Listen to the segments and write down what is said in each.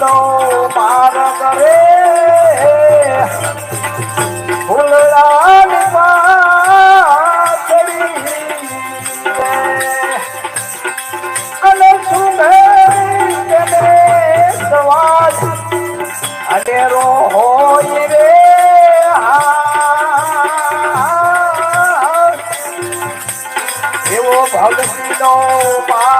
દો પાર કરે. ફૂલરાની અનેરો હોય રે. એવો ભક્તિ નો પા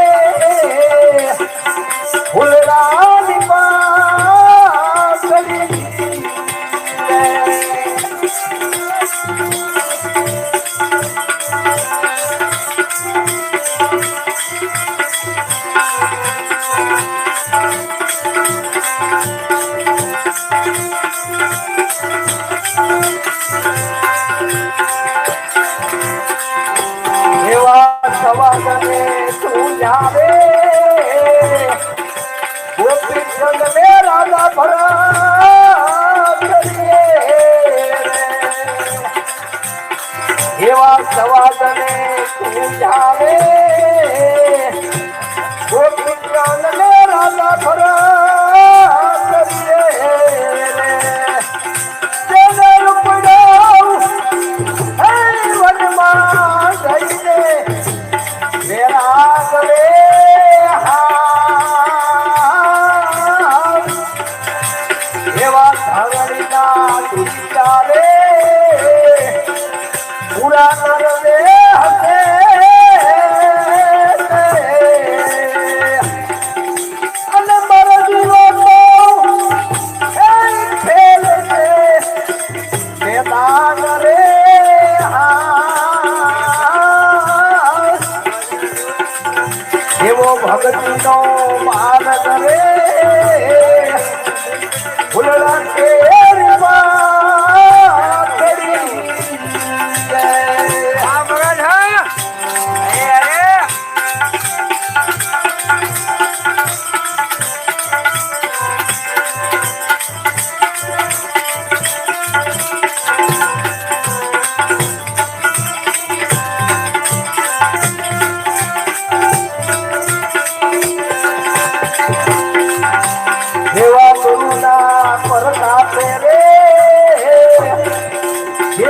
આવે ગોપી સંગ મે રાધા ભરા એવા સવાદને તું જાવે. જીવો ભક્તિ નો માન કરે. ભૂલડા કે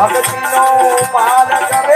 भक्तिनो पाल कर